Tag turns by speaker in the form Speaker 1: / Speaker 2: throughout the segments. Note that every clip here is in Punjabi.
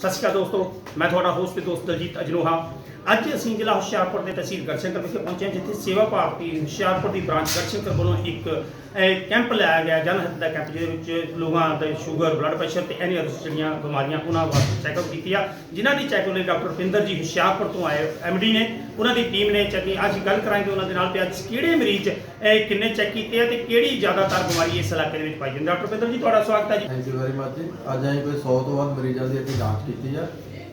Speaker 1: ਸਤਿ ਸ਼੍ਰੀ ਅਕਾਲ ਦੋਸਤੋ ਮੈਂ ਤੁਹਾਡਾ ਹੋਸਟ ਤੇ ਦੋਸਤ ਦਲਜੀਤ ਅਜਨੋਹਾ। ਅੱਜ ਅਸੀਂ ਜ਼ਿਲ੍ਹਾ ਹੁਸ਼ਿਆਰਪੁਰ ਦੇ ਤਹਿਸੀਲ ਗੜਸ਼ੰਕਰ ਵਿਖੇ ਪਹੁੰਚੇ ਹਾਂ, ਜਿੱਥੇ ਸੇਵਾ ਭਾਰਤੀ ਹੁਸ਼ਿਆਰਪੁਰ ਦੀ ਬ੍ਰਾਂਚ ਗੜਸ਼ੰਕਰ ਵੱਲੋਂ ਇੱਕ ਕੈਂਪ ਲਾਇਆ ਗਿਆ ਜਨ ਹਿੱਤ ਦਾ ਕੈਂਪ, ਜਿਹਦੇ ਵਿੱਚ ਲੋਕਾਂ ਦੇ ਸ਼ੂਗਰ, ਬਲੱਡ ਪ੍ਰੈਸ਼ਰ ਤੇ ਐਨੀ ਜਿਹੜੀਆਂ ਬਿਮਾਰੀਆਂ, ਉਹਨਾਂ ਵਾਸਤੇ ਚੈੱਕਅਪ ਕੀਤੀ ਆ। ਜਿਨ੍ਹਾਂ ਦੀ ਚੈੱਕਅਪ ਲਈ ਡਾਕਟਰ ਰੁਪਿੰਦਰ ਜੀ ਹੁਸ਼ਿਆਰਪੁਰ ਤੋਂ ਆਏ ਐਮਡੀ ਨੇ, ਉਹਨਾਂ ਦੀ ਟੀਮ ਨੇ ਚੈੱਕ ਅੱਜ ਗੱਲ ਕਰਾਂਗੇ ਉਹਨਾਂ ਦੇ ਨਾਲ ਤੇ ਅੱਜ ਕਿਹੜੇ ਮਰੀਜ਼ ਕਿੰਨੇ ਚੈੱਕ ਕੀਤੇ ਆ ਤੇ ਕਿਹੜੀ ਜ਼ਿਆਦਾਤਰ ਬਿਮਾਰੀ ਇਸ ਇਲਾਕੇ ਦੇ ਵਿੱਚ ਪਾਈ ਜਾਂਦੀ ਡਾਕਟਰ ਰੁਪਿੰਦਰ ਜੀ, ਤੁਹਾਡਾ ਸਵਾਗਤ ਹੈ ਜੀ।
Speaker 2: ਥੈਂਕ ਯੂ ਵੈਰੀ ਮਚ ਜੀ। ਅੱਜ ਅਸੀਂ ਕੋਈ 100 ਤੋਂ ਵੱਧ ਮਰੀਜ਼ਾਂ ਦੀ ਇੱਥੇ ਜਾਂਚ ਕੀਤੀ ਹੈ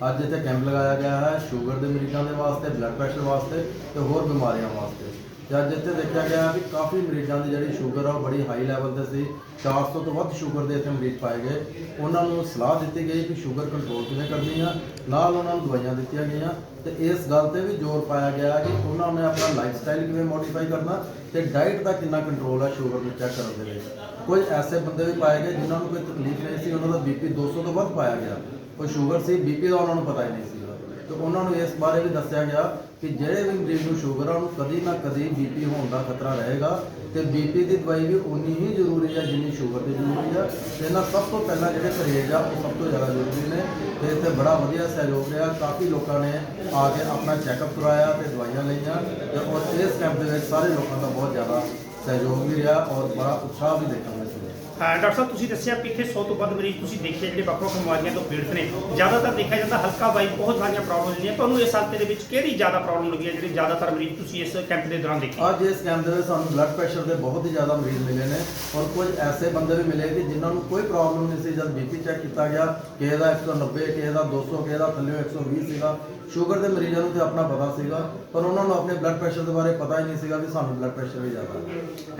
Speaker 2: ਅੱਜ ਇੱਥੇ ਕੈਂਪ ਲਗਾਇਆ ਗਿਆ ਹੈ ਸ਼ੂਗਰ ਦੇ ਮਰੀਜ਼ਾਂ ਦੇ ਵਾਸਤੇ ਬਲੱਡ ਪ੍ਰੈਸ਼ਰ ਵਾਸਤੇ ਤੇ ਹੋਰ ਬਿਮਾਰੀਆਂ ਵਾਸਤੇ। ਤੇ ਅੱਜ ਇੱਥੇ ਦੇਖਿਆ ਗਿਆ ਕਿ ਕਾਫੀ ਮਰੀਜ਼ਾਂ ਦੀ ਜਿਹੜੀ ਸ਼ੂਗਰ ਆ, ਉਹ ਬੜੀ ਹਾਈ ਲੈਵਲ ਤੇ ਸੀ। 400 ਤੋਂ ਵੱਧ ਸ਼ੂਗਰ ਦੇ ਇੱਥੇ ਮਰੀਜ਼ ਪਾਏ ਗਏ। ਉਹਨਾਂ ਨੂੰ ਸਲਾਹ ਦਿੱਤੀ ਗਈ ਕਿ ਸ਼ੂਗਰ ਕੰਟਰੋਲ ਕਿਵੇਂ ਕਰਨੀ ਆ, ਨਾਲ ਉਹਨਾਂ ਨੂੰ ਦਵਾਈਆਂ ਦਿੱਤੀਆਂ ਗਈਆਂ। ਤੇ ਇਸ ਗੱਲ ਤੇ ਵੀ ਜ਼ੋਰ ਪਾਇਆ ਗਿਆ ਕਿ ਉਹਨਾਂ ਨੇ ਆਪਣਾ ਲਾਈਫ ਸਟਾਈਲ ਕਿਵੇਂ ਮੋਡੀਫਾਈ ਕਰਨਾ ਤੇ ਡਾਈਟ ਦਾ ਕਿੰਨਾ ਕੰਟਰੋਲ ਹੈ ਸ਼ੂਗਰ ਨੂੰ ਚੈੱਕ ਕਰਨ ਦੇ ਲਈ। ਕੁਝ ਐਸੇ ਬੰਦੇ ਵੀ ਪਾਏ ਗਏ ਜਿਨ੍ਹਾਂ ਨੂੰ ਕੋਈ ਤਕਲੀਫ ਨਹੀਂ ਸੀ, ਉਹਨਾਂ ਦਾ ਬੀਪੀ 200 ਤੋਂ ਵੱਧ ਪਾਇਆ ਗਿਆ। ਕੋਈ ਸ਼ੂਗਰ ਸੀ ਬੀਪੀ ਦਾ ਉਹਨਾਂ ਨੂੰ ਪਤਾ ਹੀ ਨਹੀਂ ਸੀਗਾ ਤੇ ਉਹਨਾਂ ਨੂੰ ਇਸ ਬਾਰੇ ਵੀ ਦੱਸਿਆ ਗਿਆ ਕਿ ਜਿਹੜੇ ਵੀ ਮਰੀਜ਼ ਨੂੰ ਸ਼ੂਗਰ ਆ, ਉਹਨੂੰ ਕਦੀ ਨਾ ਕਦੀ ਬੀਪੀ ਹੋਣ ਦਾ ਖਤਰਾ ਰਹੇਗਾ। ਤੇ ਬੀਪੀ ਦੀ ਦਵਾਈ ਵੀ ਉਨੀ ਹੀ ਜ਼ਰੂਰੀ ਹੈ ਜਿੰਨੀ ਸ਼ੂਗਰ ਦੀ ਜ਼ਰੂਰੀ ਹੈ ਤੇ ਇਹਨਾਂ ਸਭ ਤੋਂ ਪਹਿਲਾਂ ਜਿਹੜੇ ਪਰਹੇਜ਼ ਆ, ਉਹ ਸਭ ਤੋਂ ਜ਼ਿਆਦਾ ਜ਼ਰੂਰੀ ਨੇ। ਤੇ ਇੱਥੇ ਬੜਾ ਵਧੀਆ ਸਹਿਯੋਗ ਰਿਹਾ। ਕਾਫੀ ਲੋਕਾਂ ਨੇ ਆ ਕੇ ਆਪਣਾ ਚੈੱਕਅਪ ਕਰਵਾਇਆ ਤੇ ਦਵਾਈਆਂ ਲਈਆਂ। ਤੇ ਔਰ ਇਸ ਕੈਂਪ ਦੇ ਵਿੱਚ ਸਾਰੇ ਲੋਕਾਂ ਦਾ ਬਹੁਤ ਜ਼ਿਆਦਾ ਸਹਿਯੋਗ ਵੀ ਰਿਹਾ ਔਰ ਬੜਾ ਉਤਸ਼ਾਹ ਵੀ ਦੇਖਣ ਨੂੰ ਮਿਲਿਆ।
Speaker 1: ਡਾਕਟਰ ਸਾਹਿਬ ਤੁਸੀਂ ਦੱਸਿਆ ਕਿ ਇੱਥੇ 100 ਤੋਂ ਵੱਧ ਮਰੀਜ਼ ਤੁਸੀਂ ਦੇਖੇ ਜਿਹੜੇ ਵੱਖ-ਵੱਖ ਬਿਮਾਰੀਆਂ ਤੋਂ ਪੀੜਤ ਨੇ। ਜ਼ਿਆਦਾਤਰ ਦੇਖਿਆ ਜਾਂਦਾ ਹਲਕਾ ਵਾਈ ਬਹੁਤ ਸਾਰੀਆਂ ਪ੍ਰੋਬਲਮ ਹੁੰਦੀਆਂ। ਤੁਹਾਨੂੰ ਇਸ ਹਲਕੇ ਦੇ ਵਿੱਚ ਕਿਹੜੀ ਜ਼ਿਆਦਾ ਪ੍ਰੋਬਲਮ ਲੱਗੀ ਹੈ ਜਿਹੜੀ ਜ਼ਿਆਦਾਤਰ ਮਰੀਜ਼ ਤੁਸੀਂ ਇਸ ਕੈਂਪ ਦੇ ਦੌਰਾਨ ਦੇਖੇ?
Speaker 2: ਅੱਜ ਇਸ ਕੈਂਪ ਦੇ ਵਿੱਚ ਸਾਨੂੰ ਬਲੱਡ ਪ੍ਰੈਸ਼ਰ ਦੇ ਬਹੁਤ ਹੀ ਜ਼ਿਆਦਾ ਮਰੀਜ਼ ਮਿਲੇ ਨੇ ਔਰ ਕੁਝ ਐਸੇ ਬੰਦੇ ਵੀ ਮਿਲੇ ਕਿ ਜਿਨ੍ਹਾਂ ਨੂੰ ਕੋਈ ਪ੍ਰੋਬਲਮ ਨਹੀਂ ਸੀ। ਜਦ ਬੀਪੀ ਚੈੱਕ ਕੀਤਾ ਗਿਆ ਕਿਸੇ ਦਾ 190 ਕਿਸੇ ਦਾ 200 ਕਿਸੇ ਦਾ ਥੱਲੇ 120 ਸੀਗਾ। ਸ਼ੂਗਰ ਦੇ ਮਰੀਜ਼ਾਂ ਨੂੰ ਤੇ ਆਪਣਾ ਪਤਾ ਸੀਗਾ ਪਰ ਉਹਨਾਂ ਨੂੰ ਆਪਣੇ ਬਲੱਡ ਪ੍ਰੈਸ਼ਰ ਦੇ ਬਾਰੇ ਪਤਾ ਹੀ ਨਹੀਂ ਸੀਗਾ ਵੀ ਸਾਨੂੰ ਬਲੱਡ ਪ੍ਰੈਸ਼ਰ ਵੀ ਜ਼ਿਆਦਾ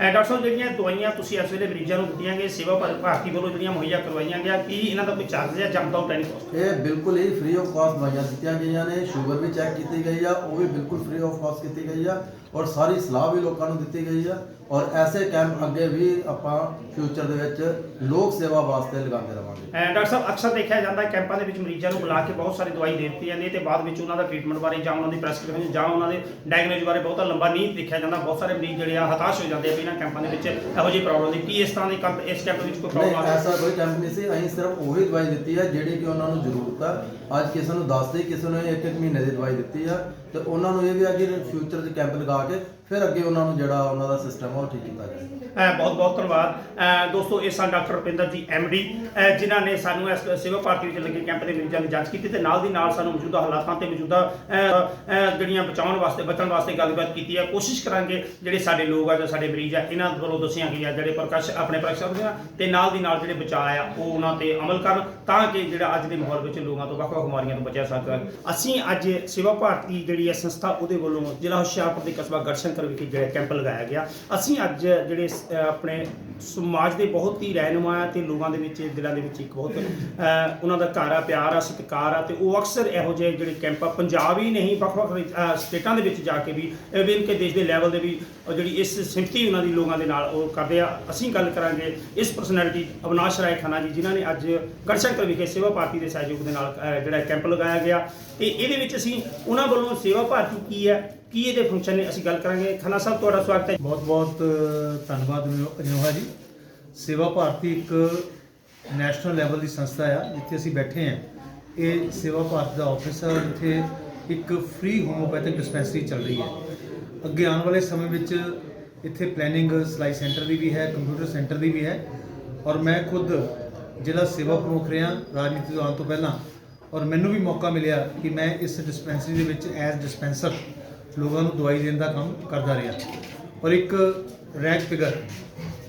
Speaker 2: ਹੈ।
Speaker 1: ਡਾਕਟਰ ਸਾਹਿਬ ਜਿਹੜੀਆਂ ਦਵਾਈਆਂ ਤੁਸੀਂ ਇਸ ਵੇਲੇ ਮਰੀਜ਼ਾਂ ਨੂੰ ਦਿੱਤੀਆਂ ਗਏ ਸੇਵਾ ਭਾ- ਭਾਰਤੀ ਵੱਲੋਂ ਜਿਹੜੀਆਂ ਮੁਹੱਈਆ ਕਰਵਾਈਆਂ ਗਿਆ, ਕੀ ਇਹਨਾਂ ਦਾ ਕੋਈ ਚਾਰਜ ਹੈ ਜਾਂ ਵਿਦਾਊਟ ਐਨੀ ਕੋਸਟ
Speaker 2: ਇਹ ਬਿਲਕੁਲ ਹੀ ਫ੍ਰੀ ਆਫ ਕਾਸਟ ਦਵਾਈਆਂ ਦਿੱਤੀਆਂ ਗਈਆਂ ਨੇ ਸ਼ੂਗਰ ਵੀ ਚੈੱਕ ਕੀਤੀ ਗਈ ਆ, ਉਹ ਵੀ ਬਿਲਕੁਲ ਫ੍ਰੀ ਆਫ ਕਾਸਟ ਕੀਤੀ ਗਈ ਆ। ਔਰ ਸਾਰੀ ਸਲਾਹ ਵੀ ਲੋਕਾਂ ਨੂੰ ਦਿੱਤੀ ਗਈ ਆ। ਔਰ ਐਸੇ ਕੈਂਪ ਅੱਗੇ ਵੀ ਆਪਾਂ ਫਿਊਚਰ ਦੇ ਵਿੱਚ ਲੋਕ ਸੇਵਾ ਵਾਸਤੇ ਲਗਾਉਂਦੇ ਰਵਾਂਗੇ।
Speaker 1: ਐ ਡਾਕਟਰ ਸਾਹਿਬ ਅਕਸਰ ਦੇਖਿਆ ਜਾਂਦਾ ਹੈ ਕੈਂਪਾਂ ਦੇ ਵਿੱਚ ਮਰੀਜ਼ਾਂ ਨੂੰ ਬੁਲਾ ਕੇ ਬਹੁਤ ਸਾਰੀ ਦਵਾਈ ਦੇ ਦਿੱਤੀ ਜਾਂਦੀ ਹੈ ਤੇ ਬਾਅਦ ਵਿੱਚ ਉਹਨਾਂ ਦਾ ਟ੍ਰੀਟਮੈਂਟ ਬਾਰੇ ਜਾਂ ਉਹਨਾਂ ਦੀ ਪ੍ਰੈਸਕ੍ਰਿਪਸ਼ਨ ਜਾਂ ਉਹਨਾਂ ਦੇ ਡਾਇਗਨੋਸ ਬਾਰੇ ਬਹੁਤਾ ਲੰਬਾ ਨਹੀਂ ਦੇਖਿਆ ਜਾਂਦਾ। ਬਹੁਤ ਸਾਰੇ ਮਰੀਜ਼ ਜਿਹੜੇ ਆ ਹਤਾਸ਼ ਹੋ ਜਾਂਦੇ ਆ ਵੀ ਇਹਨਾਂ ਕੈਂਪਾਂ ਦੇ ਵਿੱਚ ਇਹੋ ਜਿਹੀ ਪ੍ਰੋਬਲਮ ਦੀ। ਕੀ ਇਸ ਤਰ੍ਹਾਂ ਦੀ ਕੈਂਪ ਇਸ ਕੈਂਪ ਵਿੱਚ ਕੋਈ
Speaker 2: ਨਹੀਂ
Speaker 1: ਪ੍ਰੋਬਲਮ ਆ
Speaker 2: ਐਸਾ ਕੋਈ ਕੈਂਪ ਨਹੀਂ ਸੀ। ਅਸੀਂ ਸਿਰਫ ਉਹੀ ਦਵਾਈ ਦਿੱਤੀ ਹੈ ਜਿਹੜੀ ਕਿ ਉਹਨਾਂ ਨੂੰ ਜ਼ਰੂਰਤ ਆ। ਅੱਜ ਕਿਸੇ ਨੂੰ 10 ਦੀ ਕਿਸੇ ਨੂੰ ਇੱਕ ਇੱਕ ਮਹੀਨੇ ਦੀ ਦਵਾਈ ਦਿੱਤੀ ਆ। ਤੇ ਉਹਨਾਂ ਨੂੰ ਇਹ ਵੀ ਆ ਕਿ ਫਿਊਚਰ 'ਚ ਕੈਂਪ ਲਗਾ ਕੇ ਫਿਰ ਅੱਗੇ ਉਹਨਾਂ ਨੂੰ ਜਿਹੜਾ ਉਹਨਾਂ ਦਾ ਸਿਸਟਮ ਉਹ ਠੀਕ ਕੀਤਾ ਜਾਏ
Speaker 1: ਅ, ਬਹੁਤ ਬਹੁਤ ਧੰਨਵਾਦ। ਅ, ਦੋਸਤੋ ਇਹ ਸਨ ਡਾਕਟਰ ਰੁਪਿੰਦਰ ਜੀ ਐਮਡੀ ਜਿਨ੍ਹਾਂ ਨੇ ਸਾਨੂੰ ਇਸ ਸੇਵਾ ਭਾਰਤੀ ਵਿੱਚ ਲੱਗੇ ਕੈਂਪ ਦੇ ਮਰੀਜ਼ਾਂ ਦੀ ਜਾਂਚ ਕੀਤੀ ਤੇ ਨਾਲ ਦੀ ਨਾਲ ਸਾਨੂੰ ਮੌਜੂਦਾ ਹਾਲਾਤਾਂ ਤੇ ਮੌਜੂਦਾ ਅ, ਅ, ਜਿਹੜੀਆਂ ਬਚਾਉਣ ਵਾਸਤੇ ਬਚਣ ਵਾਸਤੇ ਗੱਲਬਾਤ ਕੀਤੀ ਹੈ ਕੋਸ਼ਿਸ਼ ਕਰਾਂਗੇ ਜਿਹੜੇ ਸਾਡੇ ਲੋਕ ਆ ਜਾਂ ਸਾਡੇ ਮਰੀਜ਼ ਆ ਇਹਨਾਂ ਵੱਲੋਂ ਦੱਸੀਆਂ ਗਈਆਂ ਜਿਹੜੇ ਪ੍ਰਕਾਸ਼ ਆਪਣੇ ਪ੍ਰਕਾਸ਼ ਦੀਆਂ ਤੇ ਨਾਲ ਦੀ ਨਾਲ ਜਿਹੜੇ ਬਚਾਅ ਆ ਉਹ ਉਹਨਾਂ ਤੇ ਅਮਲ ਕਰਨ ਤਾਂ ਕਿ ਜਿਹੜਾ ਅੱਜ ਦੇ ਮਾਹੌਲ ਵਿੱਚ ਲੋਕਾਂ ਤੋਂ ਵੱਖ-ਵੱਖ ਬਿਮਾਰੀਆਂ ਤੋਂ ਬਚਿਆ ਸਕਦਾ ਅਸੀਂ ਅੱਜ ਸੇਵਾ ਭਾਰਤੀ ਜਿਹੜੀ ਹੈ ਸੰਸਥਾ ਉਹਦੇ ਵੱਲੋਂ ਜ਼ਿਲ੍ਹਾ ਹੁਸ਼ਿਆਰਪੁਰ ਦੇ ਕਸਬਾ ਗੜਸ਼ੰਕਰ ਵਿਖੇ ਜਿਹੜਾ ਕੈਂਪ ਲਗਾਇਆ ਗਿਆ। ਅਸੀਂ ਅੱਜ ਜਿਹੜੇ ਆਪਣੇ ਸਮਾਜ ਦੇ ਬਹੁਤ ਹੀ ਰਹਿਨੁਮਾ ਆ ਤੇ ਲੋਕਾਂ ਦੇ ਵਿੱਚ, ਦਿਲਾਂ ਦੇ ਵਿੱਚ ਇੱਕ ਬਹੁਤ ਉਹਨਾਂ ਦਾ ਘਰ ਆ, ਪਿਆਰ ਆ, ਸਤਿਕਾਰ ਆ ਤੇ ਉਹ ਅਕਸਰ ਇਹੋ ਜਿਹੇ ਜਿਹੜੇ ਕੈਂਪ ਆ, ਪੰਜਾਬ ਹੀ ਨਹੀਂ, ਵੱਖ-ਵੱਖ ਸਟੇਟਾਂ ਦੇ ਵਿੱਚ ਜਾ ਕੇ ਵੀ ਇਵਨ ਕਿ ਦੇਸ਼ ਦੇ ਲੈਵਲ ਦੇ ਵੀ ਜਿਹੜੀ ਇਸ ਸਿੰਪਥੀ ਉਹਨਾਂ ਦੀ ਲੋਕਾਂ ਦੇ ਨਾਲ ਉਹ ਕਰਦੇ ਆ। ਅਸੀਂ ਗੱਲ ਕਰਾਂਗੇ ਇਸ ਪਰਸਨੈਲਿਟੀ ਅਵਨਾਸ਼ ਰਾਏ ਖੰਨਾ ਜੀ, ਜਿਨ੍ਹਾਂ ਨੇ ਅੱਜ ਗੜਸ਼ੰਕਰ ਵਿਖੇ ਸੇਵਾ ਭਾਰਤੀ ਦੇ ਸਹਿਯੋਗ ਦੇ ਨਾਲ ਜਿਹੜਾ ਕੈਂਪ ਲਗਾਇਆ ਗਿਆ। ਤੇ ਇਹਦੇ ਵਿੱਚ ਅਸੀਂ ਉਹਨਾਂ ਵੱਲੋਂ ਸੇਵਾ ਭਾਰਤੀ ਕੀ ਹੈ ਕੀ ਇਹਦੇ ਫੰਕਸ਼ਨ ਨੇ? ਅਸੀਂ ਗੱਲ ਕਰਾਂਗੇ। ਖੰਨਾ ਸਾਹਿਬ, ਤੁਹਾਡਾ ਸਵਾਗਤ ਹੈ
Speaker 3: ਬਹੁਤ ਬਹੁਤ ਧੰਨਵਾਦ ਅਜਨੋਹਾ ਜੀ। ਸੇਵਾ ਭਾਰਤੀ ਇੱਕ ਨੈਸ਼ਨਲ ਲੈਵਲ ਦੀ ਸੰਸਥਾ ਆ, ਜਿੱਥੇ ਅਸੀਂ ਬੈਠੇ ਹਾਂ। ਇਹ ਸੇਵਾ ਭਾਰਤੀ ਦਾ ਆਫਿਸ ਹੈ ਜਿੱਥੇ ਇੱਕ ਫ੍ਰੀ ਹੋਮੋਪੈਥਿਕ ਡਿਸਪੈਂਸਰੀ ਚੱਲ ਰਹੀ ਹੈ। ਅੱਗੇ ਆਉਣ ਵਾਲੇ ਸਮੇਂ ਵਿੱਚ ਇੱਥੇ ਪਲੈਨਿੰਗ ਸਲਾਈ ਸੈਂਟਰ ਦੀ ਵੀ ਹੈ ਕੰਪਿਊਟਰ ਸੈਂਟਰ ਦੀ ਵੀ ਹੈ। ਔਰ ਮੈਂ ਖੁਦ ਜ਼ਿਲ੍ਹਾ ਸੇਵਾ ਪ੍ਰਮੁੱਖ ਰਿਹਾ, ਰਾਜਨੀਤੀ ਤੋਂ ਆਉਣ ਤੋਂ ਪਹਿਲਾਂ। ਔਰ ਮੈਨੂੰ ਵੀ ਮੌਕਾ ਮਿਲਿਆ ਕਿ ਮੈਂ ਇਸ ਡਿਸਪੈਂਸਰੀ ਦੇ ਵਿੱਚ ਐਜ਼ ਡਿਸਪੈਂਸਰ ਲੋਕਾਂ ਨੂੰ ਦਵਾਈ ਦੇਣ ਦਾ ਕੰਮ ਕਰਦਾ ਰਿਹਾ। ਔਰ ਇੱਕ ਰੈਂਕ ਫਿਗਰ,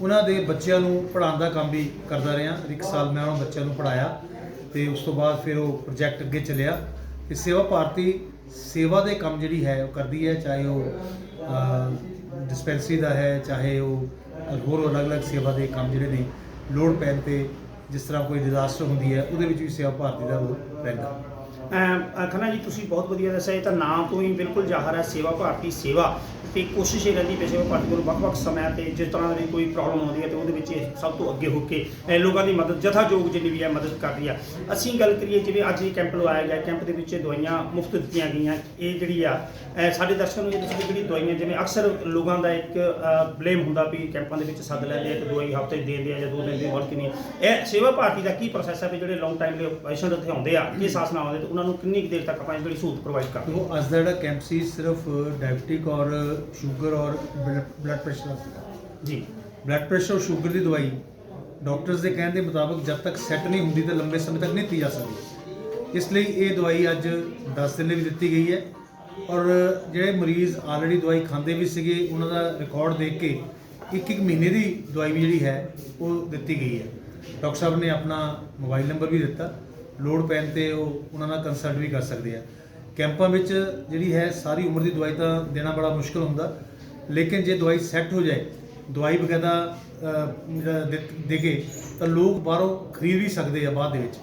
Speaker 3: ਉਹਨਾਂ ਦੇ ਬੱਚਿਆਂ ਨੂੰ ਪੜ੍ਹਾਉਣ ਦਾ ਕੰਮ ਵੀ ਕਰਦਾ ਰਿਹਾ। ਇੱਕ ਸਾਲ ਮੈਂ ਉਹਨਾਂ ਬੱਚਿਆਂ ਨੂੰ ਪੜ੍ਹਾਇਆ ਤੇ ਉਸ ਤੋਂ ਬਾਅਦ ਫਿਰ ਉਹ ਪ੍ਰੋਜੈਕਟ ਅੱਗੇ ਚੱਲਿਆ। ਤੇ ਸੇਵਾ ਭਾਰਤੀ ਸੇਵਾ ਦੇ ਕੰਮ ਜਿਹੜੀ ਹੈ, ਉਹ ਕਰਦੀ ਹੈ, ਚਾਹੇ ਉਹ ਡਿਸਪੈਂਸਰੀ ਦਾ ਹੈ, ਚਾਹੇ ਉਹ ਹੋਰ ਅਲੱਗ-ਅਲੱਗ ਸੇਵਾ ਦੇ ਕੰਮ ਜਿਹੜੇ ਨੇ, ਲੋੜ ਪੈਣ ਤੇ ਜਿਸ ਤਰ੍ਹਾਂ ਕੋਈ ਡਿਜ਼ਾਸਟਰ ਹੁੰਦੀ ਹੈ, ਉਹਦੇ ਵਿੱਚ ਵੀ ਸੇਵਾ ਭਾਰਤੀ ਦਾ ਰੋਲ ਰਹਿੰਦਾ।
Speaker 1: ਖੰਨਾ ਜੀ, ਤੁਸੀਂ ਬਹੁਤ ਵਧੀਆ ਦੱਸਿਆ, ਇਹ ਤਾਂ ਨਾਮ ਤੋਂ ਹੀ ਬਿਲਕੁਲ ਜ਼ਾਹਰ ਹੈ, ਸੇਵਾ ਭਾਰਤੀ ਸੇਵਾ। ਤੇ ਕੋਸ਼ਿਸ਼ ਇਹ ਰਹਿੰਦੀ ਪੇਸ਼ੇਵਰ ਪਾਰਟੀ ਵੱਲੋਂ ਵੱਖ-ਵੱਖ ਸਮਿਆਂ ਤੇ ਜਿਸ ਤਰ੍ਹਾਂ ਦੀ ਕੋਈ ਪ੍ਰੋਬਲਮ ਆਉਂਦੀ ਹੈ ਤੇ ਉਹਦੇ ਵਿੱਚ ਇਹ ਸਭ ਤੋਂ ਅੱਗੇ ਹੋ ਕੇ ਅ, ਲੋਕਾਂ ਦੀ ਮਦਦ ਜਥਾਯੋਗ ਜਿੰਨੀ ਵੀ ਹੈ ਮਦਦ ਕਰਦੀ ਆ ਅਸੀਂ ਗੱਲ ਕਰੀਏ ਜਿਵੇਂ ਅੱਜ ਇਹ ਕੈਂਪ ਲਵਾਇਆ ਗਿਆ ਕੈਂਪ ਦੇ ਵਿੱਚ ਦਵਾਈਆਂ ਮੁਫਤ ਦਿੱਤੀਆਂ ਗਈਆਂ। ਇਹ ਜਿਹੜੀ ਆ ਸਾਡੇ ਦਰਸ਼ਕਾਂ ਨੂੰ ਇਹ ਦੱਸੋ ਜਿਹੜੀ ਦਵਾਈਆਂ ਜਿਵੇਂ ਅਕਸਰ ਲੋਕਾਂ ਦਾ ਇੱਕ ਬਲੇਮ ਹੁੰਦਾ ਵੀ ਕੈਂਪਾਂ ਦੇ ਵਿੱਚ ਸੱਦ ਲੈਂਦੇ ਆ ਕਿ ਦਵਾਈ ਹਫ਼ਤੇ ਦੇ ਦਿੰਦੇ ਆ ਜਾਂ ਦੋ ਦਿਨ ਦੀ ਵਰਤ ਨਹੀਂ ਇਹ ਸੇਵਾ ਭਾਰਤੀ ਦਾ ਕੀ ਪ੍ਰੋਸੈਸ ਹੈ ਵੀ ਜਿਹੜੇ ਲੌਂਗ ਟਾਈਮ ਦੇ ਪੇਸ਼ੈਂਟ ਉੱਥੇ ਆਉਂਦੇ ਆ ਇਹ ਸਾਸ ਨਾਲ ਆਉਂਦੇ ਤੇ ਉਹਨਾਂ ਨੂੰ ਕਿੰਨੀ ਕੁ ਦੇਰ ਤੱਕ ਆਪਾਂ ਜਿਹੜੀ ਸਹੂਲਤ ਪ੍ਰੋਵਾਈਡ ਕਰਦੇ
Speaker 3: ਦੇਖੋ ਅੱਜ ਦਾ ਜਿਹੜਾ ਕੈਂਪ ਸੀ ਸਿਰਫ ਡਾਇਬਟਿਕ ਔਰ ਸ਼ੂਗਰ ਔਰ ਬਲੱਡ ਪ੍ਰੈਸ਼ਰ ਦਾ
Speaker 1: ਜੀ।
Speaker 3: ਬਲੱਡ ਪ੍ਰੈਸ਼ਰ ਔਰ ਸ਼ੂਗਰ ਦੀ ਦਵਾਈ ਡਾਕਟਰਸ ਦੇ ਕਹਿਣ ਦੇ ਮੁਤਾਬਕ ਜਦ ਤੱਕ ਸੈੱਟ ਨਹੀਂ ਹੁੰਦੀ ਤਾਂ ਲੰਬੇ ਸਮੇਂ ਤੱਕ ਨਹੀਂ ਦਿੱਤੀ ਜਾ ਸਕਦੀ ਇਸ ਲਈ ਇਹ ਦਵਾਈ ਅੱਜ 10 ਦਿਨ ਲਈ ਵੀ ਦਿੱਤੀ ਗਈ ਹੈ ਔਰ ਜਿਹੜੇ ਮਰੀਜ਼ ਆਲਰੇਡੀ ਦਵਾਈ ਖਾਂਦੇ ਵੀ ਸੀਗੇ ਉਹਨਾਂ ਦਾ ਰਿਕਾਰਡ ਦੇਖ ਕੇ ਇੱਕ ਇੱਕ ਮਹੀਨੇ ਦੀ ਦਵਾਈ ਵੀ ਜਿਹੜੀ ਹੈ ਉਹ ਦਿੱਤੀ ਗਈ ਹੈ। ਡਾਕਟਰ ਸਾਹਿਬ ਨੇ ਆਪਣਾ ਮੋਬਾਈਲ ਨੰਬਰ ਵੀ ਦਿੱਤਾ। ਲੋੜ ਪੈਣ ਤੇ ਉਹ ਉਹਨਾਂ ਨਾਲ ਕੰਸਲਟ ਵੀ ਕਰ ਸਕਦੇ ਆ। ਕੈਂਪਾਂ ਵਿੱਚ ਜਿਹੜੀ ਹੈ ਸਾਰੀ ਉਮਰ ਦੀ ਦਵਾਈ ਤਾਂ ਦੇਣਾ ਬੜਾ ਮੁਸ਼ਕਲ ਹੁੰਦਾ ਲੇਕਿਨ ਜੇ ਦਵਾਈ ਸੈੱਟ ਹੋ ਜਾਏ ਦਵਾਈ ਵਗੈਰਾ ਅਹ, ਦੇ- ਕੇ ਤਾਂ ਲੋਕ ਬਾਹਰੋਂ ਖਰੀਦ ਵੀ ਸਕਦੇ ਆ ਬਾਅਦ ਦੇ ਵਿੱਚ।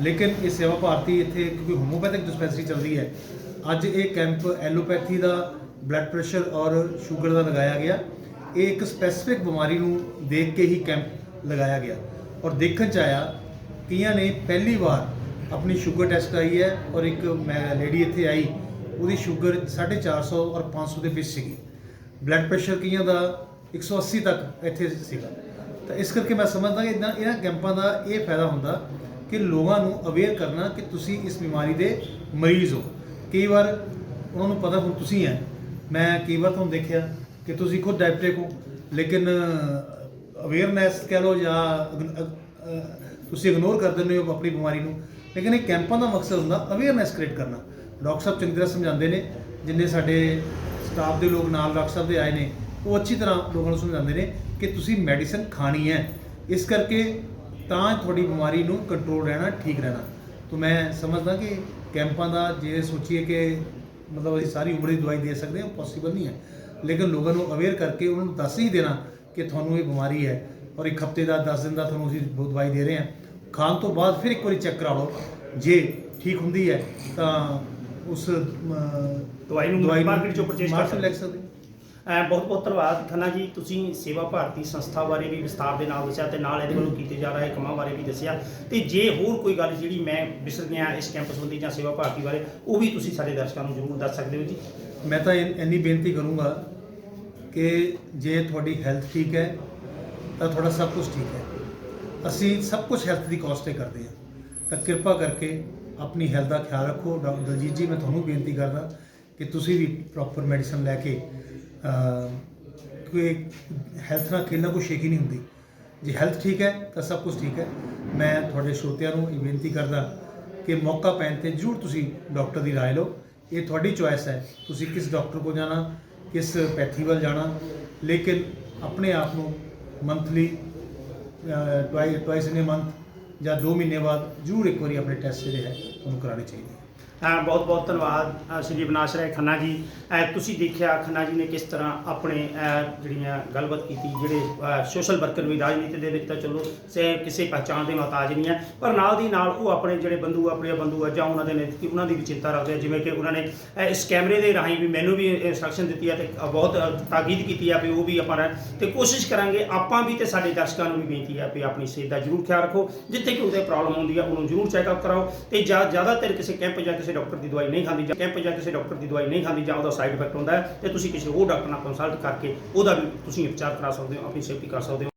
Speaker 3: ਲੇਕਿਨ ਇਹ ਸੇਵਾ ਭਾਰਤੀ ਇੱਥੇ ਕਿਉਂਕਿ ਹੋਮੋਪੈਥਿਕ ਡਿਸਪੈਂਸਰੀ ਚੱਲ ਰਹੀ ਹੈ। ਅੱਜ ਇਹ ਕੈਂਪ ਐਲੋਪੈਥੀ ਦਾ ਬਲੱਡ ਪ੍ਰੈਸ਼ਰ ਔਰ ਸ਼ੂਗਰ ਦਾ ਲਗਾਇਆ ਗਿਆ। ਇਹ ਇੱਕ ਸਪੈਸੀਫਿਕ ਬਿਮਾਰੀ ਨੂੰ ਦੇਖ ਕੇ ਹੀ ਕੈਂਪ ਲਗਾਇਆ ਗਿਆ। ਔਰ ਦੇਖਣ ਚ ਆਇਆ ਕਈਆਂ ਨੇ ਪਹਿਲੀ ਵਾਰ ਆਪਣੀ ਸ਼ੂਗਰ ਟੈਸਟ ਆਈ ਹੈ ਔਰ ਇੱਕ ਮੈਂ ਲੇਡੀ ਇੱਥੇ ਆਈ, ਉਹਦੀ ਸ਼ੂਗਰ 450 ਔਰ 500 ਦੇ ਵਿੱਚ ਸੀਗੀ। ਬਲੱਡ ਪ੍ਰੈਸ਼ਰ ਕਈਆਂ ਦਾ 180 ਤੱਕ ਇੱਥੇ ਸੀਗਾ। ਤਾਂ ਇਸ ਕਰਕੇ ਮੈਂ ਸਮਝਦਾ ਕਿ ਇਦਾਂ ਇਹਨਾਂ ਕੈਂਪਾਂ ਦਾ ਇਹ ਫਾਇਦਾ ਹੁੰਦਾ ਕਿ ਲੋਕਾਂ ਨੂੰ ਅਵੇਅਰ ਕਰਨਾ ਕਿ ਤੁਸੀਂ ਇਸ ਬਿਮਾਰੀ ਦੇ ਮਰੀਜ਼ ਹੋ। ਕਈ ਵਾਰ ਉਹਨਾਂ ਨੂੰ ਪਤਾ ਹੁਣ ਤੁਸੀਂ ਹੈ। ਮੈਂ ਕਈ ਵਾਰ ਤੁਹਾਨੂੰ ਦੇਖਿਆ ਕਿ ਤੁਸੀਂ ਖੁਦ ਡਾਇਬਟਿਕ ਹੋ, ਲੇਕਿਨ ਅਵੇਅਰਨੈਸ ਕਹਿ ਲਓ ਜਾਂ ਤੁਸੀਂ ਇਗਨੋਰ ਕਰ ਦਿੰਦੇ ਹੋ ਆਪਣੀ ਬਿਮਾਰੀ ਨੂੰ। ਲੇਕਿਨ ਇਹ ਕੈਂਪਾਂ ਦਾ ਮਕਸਦ ਹੁੰਦਾ ਅਵੇਅਰਨੈਸ ਕ੍ਰੀਏਟ ਕਰਨਾ। ਡਾਕਟਰ ਸਾਹਿਬ ਚੰਗੀ ਤਰ੍ਹਾਂ ਸਮਝਾਉਂਦੇ ਨੇ, ਜਿੰਨੇ ਸਾਡੇ ਸਟਾਫ ਦੇ ਲੋਕ ਨਾਲ ਡਾਕਟਰ ਸਾਹਿਬ ਦੇ ਆਏ ਨੇ, ਉਹ ਅੱਛੀ ਤਰ੍ਹਾਂ ਲੋਕਾਂ ਨੂੰ ਸਮਝਾਉਂਦੇ ਨੇ ਕਿ ਤੁਸੀਂ ਮੈਡੀਸਨ ਖਾਣੀ ਹੈ। ਇਸ ਕਰਕੇ ਤਾਂ ਤੁਹਾਡੀ ਬਿਮਾਰੀ ਨੂੰ ਕੰਟਰੋਲ ਰਹਿਣਾ, ਠੀਕ ਰਹਿਣਾ। ਤਾਂ ਮੈਂ ਸਮਝਦਾ ਕਿ ਕੈਂਪਾਂ ਦਾ ਜੇ ਸੋਚੀਏ ਕਿ ਮਤਲਬ ਅਸੀਂ ਸਾਰੀ ਉਮਰ ਦੀ ਦਵਾਈ ਦੇ ਸਕਦੇ ਹਾਂ ਪੋਸੀਬਲ ਨਹੀਂ ਹੈ। ਲੇਕਿਨ ਲੋਕਾਂ ਨੂੰ ਅਵੇਅਰ ਕਰਕੇ ਉਹਨਾਂ ਨੂੰ ਦੱਸ ਹੀ ਦੇਣਾ ਕਿ ਤੁਹਾਨੂੰ ਇਹ ਬਿਮਾਰੀ ਹੈ। ਔਰ ਇੱਕ ਹਫ਼ਤੇ ਦਾ 10 ਦਿਨ ਦਾ ਤੁਹਾਨੂੰ ਅਸੀਂ ਦਵਾਈ ਦੇ ਰਹੇ ਹਾਂ। ਖਾਣ ਤੋਂ ਬਾਅਦ ਫਿਰ ਇੱਕ ਵਾਰੀ ਚੈੱਕ ਕਰਾ ਲਓ। ਜੇ ਠੀਕ ਹੁੰਦੀ ਹੈ ਤਾਂ ਉਸ
Speaker 1: ਦਵਾਈ ਨੂੰ market ਚੋਂ purchase ਕਰ ਸਕਦੇ
Speaker 3: ਸਕਦੇ
Speaker 1: ਬਹੁਤ ਬਹੁਤ ਧੰਨਵਾਦ ਖੰਨਾ ਜੀ ਤੁਸੀਂ ਸੇਵਾ ਭਾਰਤੀ ਸੰਸਥਾ ਬਾਰੇ ਵੀ ਵਿਸਤਾਰ ਦੇ ਨਾਲ ਦੱਸਿਆ ਤੇ ਨਾਲ ਇਹਦੇ ਵੱਲੋਂ ਕੀਤੇ ਜਾ ਰਹੇ ਕੰਮਾਂ ਬਾਰੇ ਵੀ ਦੱਸਿਆ। ਤੇ ਜੇ ਹੋਰ ਕੋਈ ਗੱਲ ਜਿਹੜੀ ਮੈਂ ਵਿਸਰ ਗਿਆ ਇਸ ਕੈਂਪ ਸੰਬੰਧੀ ਜਾਂ ਸੇਵਾ ਭਾਰਤੀ ਬਾਰੇ ਉਹ ਵੀ ਤੁਸੀਂ ਸਾਡੇ ਦਰਸ਼ਕਾਂ ਨੂੰ ਜ਼ਰੂਰ ਦੱਸ ਸਕਦੇ ਹੋ ਜੀ।
Speaker 3: ਮੈਂ ਤਾਂ ਇਨ- ਇੰਨੀ ਬੇਨਤੀ ਕਰੂੰਗਾ ਕਿ ਜੇ ਤੁਹਾਡੀ ਹੈਲਥ ਠੀਕ ਹੈ ਤਾਂ ਤੁਹਾਡਾ ਸਭ ਕੁਝ ਠੀਕ ਹੈ। ਅਸੀਂ ਸਭ ਕੁਝ ਹੈਲਥ ਦੀ ਕਾਸਟ ਤੇ ਕਰਦੇ ਹਾਂ। ਤਾਂ ਕਿਰਪਾ ਕਰਕੇ ਆਪਣੀ ਹੈਲਥ ਦਾ ਖਿਆਲ ਰੱਖੋ। ਡਾਕਟਰ ਦਲਜੀਤ ਜੀ ਮੈਂ ਤੁਹਾਨੂੰ ਬੇਨਤੀ ਕਰਦਾ ਕਿ ਤੁਸੀਂ ਵੀ ਪ੍ਰੋਪਰ ਮੈਡੀਸਨ ਲੈ ਕੇ ਅਹ, ਹੈਲਥ ਨਾਲ ਖੇਲਣਾ ਕੋਈ ਸ਼ੇਕੀ ਨਹੀਂ ਹੁੰਦੀ। ਜੇ ਹੈਲਥ ਠੀਕ ਹੈ ਤਾਂ ਸਭ ਕੁਝ ਠੀਕ ਹੈ। ਮੈਂ ਤੁਹਾਡੇ ਸਰੋਤਿਆਂ ਨੂੰ ਇਹ ਬੇਨਤੀ ਕਰਦਾ ਕਿ ਮੌਕਾ ਪੈਣ ਤੇ ਜ਼ਰੂਰ ਤੁਸੀਂ ਡਾਕਟਰ ਦੀ ਰਾਏ ਲਓ। ਇਹ ਤੁਹਾਡੀ ਚੁਆਇਸ ਹੈ। ਤੁਸੀਂ ਕਿਸ ਡਾਕਟਰ ਕੋਲ ਜਾਣਾ ਕਿਸ ਪੈਥੀ ਵੱਲ ਜਾਣਾ। ਲੇਕਿਨ ਆਪਣੇ ਆਪ ਨੂੰ ਮੰਥਲੀ ਟਵਾਈ ਟਵਾਈਸ ਇਨ ਮੰਥ ਜਾਂ 2 ਮਹੀਨੇ ਬਾਅਦ ਜ਼ਰੂਰ ਇੱਕ ਵਾਰੀ ਆਪਣੇ ਟੈਸਟ ਜਿਹੜੇ ਹੈ, ਉਹਨੂੰ ਕਰਾਉਣੇ ਚਾਹੀਦੇ ਹੈ
Speaker 1: ਬਹੁਤ ਬਹੁਤ ਧੰਨਵਾਦ ਅ, ਸ਼੍ਰੀ ਵਿਨਾਸ਼ ਰਾਏ ਖੰਨਾ ਜੀ। ਤੁਸੀਂ ਦੇਖਿਆ ਖੰਨਾ ਜੀ ਨੇ ਕਿਸ ਤਰ੍ਹਾਂ ਆਪਣੇ ਜਿਹੜੀਆਂ ਗੱਲਬਾਤ ਕੀਤੀ ਜਿਹੜੇ ਸੋਸ਼ਲ ਵਰਕਰ ਵੀ ਰਾਜਨੀਤੀ ਦੇ ਵਿੱਚ ਤਾਂ ਚਲੋ ਸੇ ਕਿਸੇ ਪਹਿਚਾਣ ਦੇ ਮਹਤਾਜ ਨਹੀਂ ਹੈ ਪਰ ਨਾਲ ਦੀ ਨਾਲ ਉਹ ਆਪਣੇ ਜਿਹੜੇ ਬੰਦੂ ਆਪਣੇ ਬੰਦੂ ਆ ਜਾਂ ਉਹਨਾਂ ਦੇ ਨਜ਼ਦੀਕੀ ਉਹਨਾਂ ਦੀ ਵੀ ਚਿੰਤਾ ਰੱਖਦੇ ਜਿਵੇਂ ਕਿ ਉਹਨਾਂ ਨੇ ਇਸ ਕੈਮਰੇ ਦੇ ਰਾਹੀਂ ਵੀ ਮੈਨੂੰ ਵੀ ਇੰਸਟਰਕਸ਼ਨ ਦਿੱਤੀ ਹੈ ਤੇ ਬਹੁਤ ਤਾਕੀਦ ਕੀਤੀ ਹੈ ਵੀ ਉਹ ਵੀ ਆਪਾਂ ਰਹਿ- ਤੇ ਕੋਸ਼ਿਸ਼ ਕਰਾਂਗੇ ਆਪਾਂ ਵੀ ਤੇ ਸਾਡੇ ਦਰਸ਼ਕਾਂ ਨੂੰ ਵੀ ਬੇਨਤੀ ਹੈ ਵੀ ਆਪਣੀ ਸਿਹਤ ਦਾ ਜ਼ਰੂਰ ਖਿਆਲ ਰੱਖੋ ਜਿੱਥੇ ਕਿ ਉਹਦੇ ਪ੍ਰੋਬਲਮ ਹੁੰਦੀ ਹੈ ਉਹਨੂੰ ਜ਼ਰੂਰ ਚੈੱਕਅਪ ਕਰਾਓ ਤੇ ਜਾਂ ਜ਼ਿਆਦਾਤਰ ਕਿਸੇ ਕੈਂਪ ਜਾਂ ਕਿਸੇ ਕਿਸੇ ਡਾਕਟਰ ਦੀ ਦਵਾਈ ਨਹੀਂ ਖਾਂਦੀ ਜਾਂ ਕੈਂਪ ਜਾਂ ਕਿਸੇ ਡਾਕਟਰ ਦੀ ਦਵਾਈ ਨਹੀਂ ਖਾਂਦੀ ਜਾਂ ਉਹਦਾ ਸਾਈਡ ਇਫੈਕਟ ਹੁੰਦਾ ਹੈ, ਤੇ ਤੁਸੀਂ ਕਿਸੇ ਹੋਰ ਡਾਕਟਰ ਨਾਲ ਕੰਸਲਟ ਕਰਕੇ ਉਹਦਾ ਵੀ ਤੁਸੀਂ ਉਪਚਾਰ ਕਰਾ ਸਕਦੇ ਹੋ, ਆਪਣੀ ਸੇਫਟੀ ਕਰ ਸਕਦੇ ਹੋ।